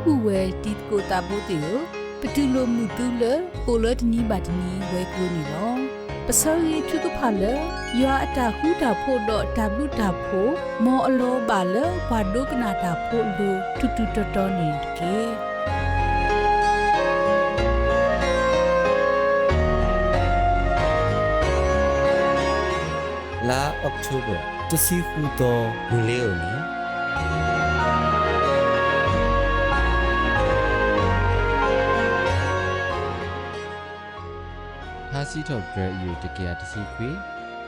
ခုဝဲတီကိုတာပိုတေကိုပတူလိုမှုတူလကိုလဒနီဘာဒနီဝဲကူနီလောပစောရီထုကဖာလယွာအတာခုတာဖို့တော့တဘလူတာဖို့မောအလောပါလဘာဒုကနာတာဖို့လူတူတူတော်တော်နေကေလာ October တစီဟူသောလူလေးကိုနီ စီတော့ဘရယူတကယ်တစီခွေ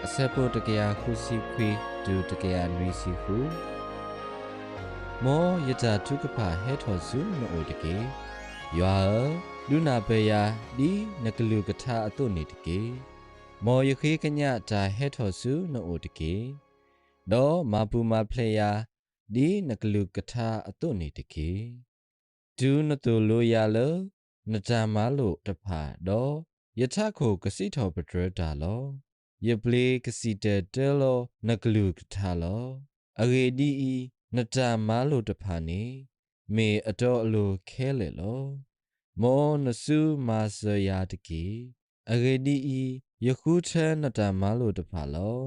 အစပေါ်တကယ်ခုစီခွေဒူတကယ်နွေစီဟုမောယတာထုကဖာဟဲထော်စုနိုတကေယွာလူနာပေယာဒီနကလူကထာအတုနေတကေမော်ယခေကညတာဟဲထော်စုနိုအိုတကေဒေါ်မာပူမာဖလေယာဒီနကလူကထာအတုနေတကေဒူနတူလိုယာလနတမလို့တဖာဒေါ် ယထခိုကစီထောပဒရတာလောယပလေကစီတဲတဲလောနကလူကထာလောအဂေဒီဤနတမလို့တဖာနေမေအတော်အလိုခဲလေလောမောနစုမာစယာတကေအဂေဒီဤယခုချဲနတမလို့တဖာလော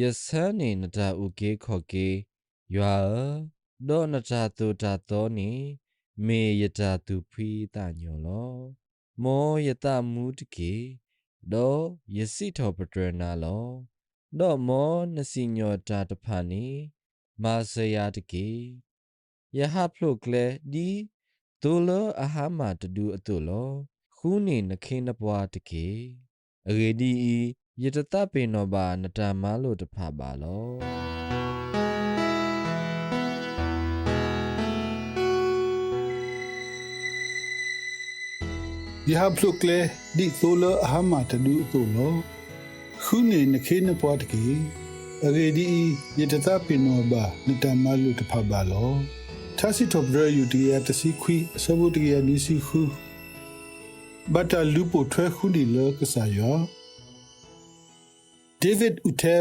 ယဆန်းနေနတဥကေခော့ကေယွာဒေါနတတူတာတော်နေမေယတတူဖီတညောလော မောယတမူတကေဒေါယစိထောပတရနာလောဒေါမောနစီညောတာတဖာနေမာစယာတကေယဟဖလုကလေဒီဒိုလအဟာမတဒူအတုလောခူးနေနခင်းနပွားတကေအဂေဒီဤယတတပေနောဘာနတမလို့တဖပါလော ယဟပလုကလေဒီသိုလအဟမတဒူသိုလောခုနေနခေနပွားတကေအရေဒီယတသပိနောဘာနတမလူတဖပါလောသာစီတောဘရယူတီယတစီခွီဆဘုတကေနီစီခုဘတာလူပိုထွဲခုဒီလောကဆာယောဒေးဗစ်ဥတဲ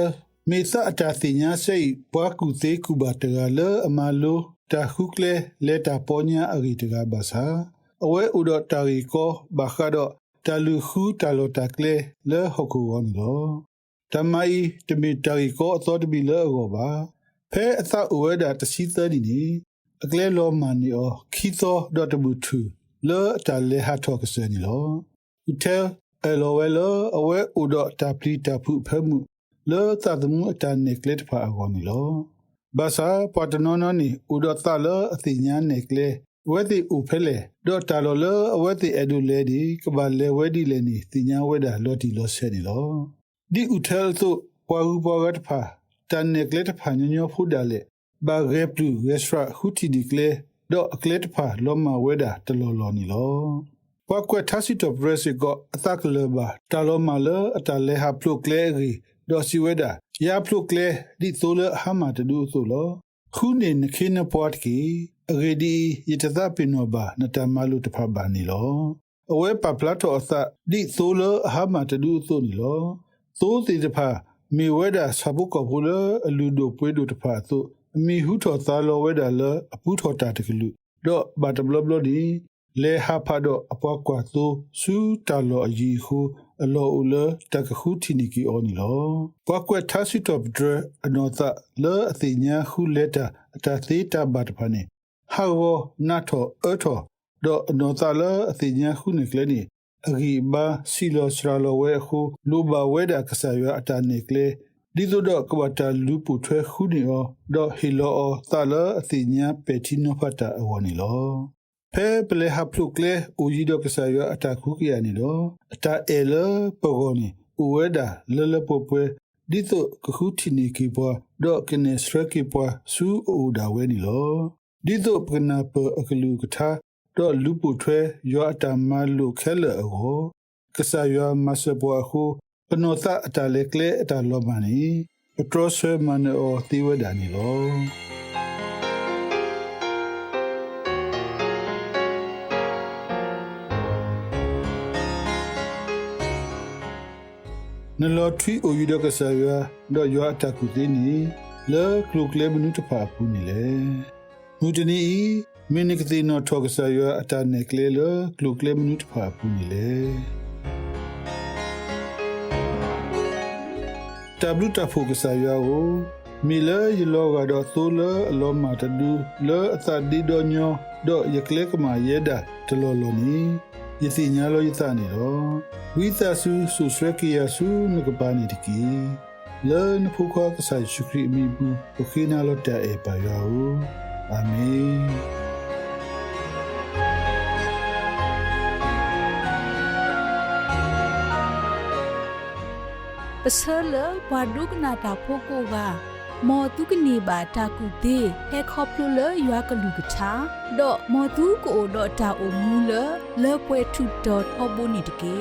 မေသအတာသိညာစိတ်ပွားကူသေးကူပါတကလအမလိုတာခုကလေလက်တာပေါ်ညာအဂီတကဘာသာ အဝဲဥဒတာရီကိုဘာခါဒတလူခုတလိုတကလေလေဟခုဝန်လောတမိုင်တမီတာရီကိုအသောတမီလေအောပါဖဲအသအဝဲတာတစီသဒီနီအကလေလောမန်နီအောခီသောဒတ်ဘူထူလေတလေဟာထောကစနီလောဥတဲအလောဝဲလောအဝဲဥဒတာပလီတာဖုဖဲမှုလေသဒမှုအတန်နေကလက်ဖာအကောနီလောဘာသာပတ်တနောနနီဥဒတာလေအသိညာနေကလေ ဝဲတိဥဖဲလေဒေါ်တာလောလအဝဲတိအဒူလေဒီကဘာလေဝဲဒီလေနီတင်ညာဝဲတာလော်တီလောဆဲနီလောဒီဥထဲလ်သို့ပွားဟုပွားကတ်ဖာတန်နေကလက်ဖာညညဖူဒါလေဘာဂေပလူရက်စရာဟူတီဒီကလေဒေါ်အကလက်ဖာလောမဝဲတာတလောလောနီလောပွားကွက်သာစီတိုပရက်စီကိုအသက်ကလဘာတလောမလအတလေဟာပလုကလေရီဒေါ်စီဝဲတာယာပလုကလေဒီသိုလဟာမတဒူသိုလော ခုနေနခိနပွားကီအဂေဒီယတသပိနောဘာနတမလူတဖဘာနီလောအဝဲပပလာတောအသဒီသိုလဟာမတဒူသိုနီလောသိုးစီတဖမေဝဲတာဆဘုကဘူလအလူဒိုပွေးဒိုတဖသို့အမီဟုထောသာလောဝဲတာလအပူထောတာတကလူတော့ဘာတဘလဘလဒီလေဟာဖာတော့အပွားကွာသို့စူတာလောအကြီးဟု အလောဥလတကခုတီနီကီအောနီလောပွားကွက်သာစီတော့ဒရအနောသလောအသိညာဟုလက်တာအတသေးတာဘတ်ဖာနေဟာဝနာထောအထောဒေါ်နောသလအသိညာခုနေကလေးနေအဂီဘာစီလောစရာလောဝဲခုလူဘဝဲတာကဆာရအတာနေကလေးဒီတို့တော့ကဝတာလူပူထွဲခုနေအောဒေါ်ဟီလောအောသလအသိညာပေတီနိုဖတာအဝနီလော ဖဲပလေဟပလုကလေဦးကြီးတော့ကဆာရအတာခုကီယာနေလောအတာအဲလပဂောနီဦးဝဲတာလလပပွဲဒီတော့ကခုတီနီကီပွားဒေါ်ကနေစရကီပွားစူအိုဒါဝဲနီလောဒီတော့ပကနာပအကလူကထာတော့လူပုထွဲရွာအတမလူခဲလအကိုကဆာရွာမဆပွားခုပနောသအတလေကလေအတလောမနီပထရောဆွေမနောတိဝဒာနီလော နလောထွီအိုယူဒကဆာရွာတော့ရွာအတကူသိနီလေကလုကလေမနုတဖာပူနီလေမူတနီမိနစ်ကတိနော်ထောကဆာယအတနေကလေလကလုကလေမနုတဖာပူနီလေတဘလူတဖိုကဆာယကိုမီလာယလောကတော့သိုးလအလောမာတဒူလောအသဒီဒိုညောတော့ယကလေကမာယေဒတလောလောနီ ယစီညာလောယသနေတော့ဝိသဆူဆူစရကီယာဆူနကပါနီတကီလောနဖူခွာကဆာရှုခရီမီဘူးပခိနာလောတာအေပါယောအာမင်ပစလဘဝဒုကနာတာဖိုကိုက မော်တုကနေပါတာကူတေဟဲခေါပလိုလရွာကလူကချာဒေါ်မော်တုကိုဒေါ်တာအိုမူလလေပွဲထုဒေါ်အဘိုနီတကေ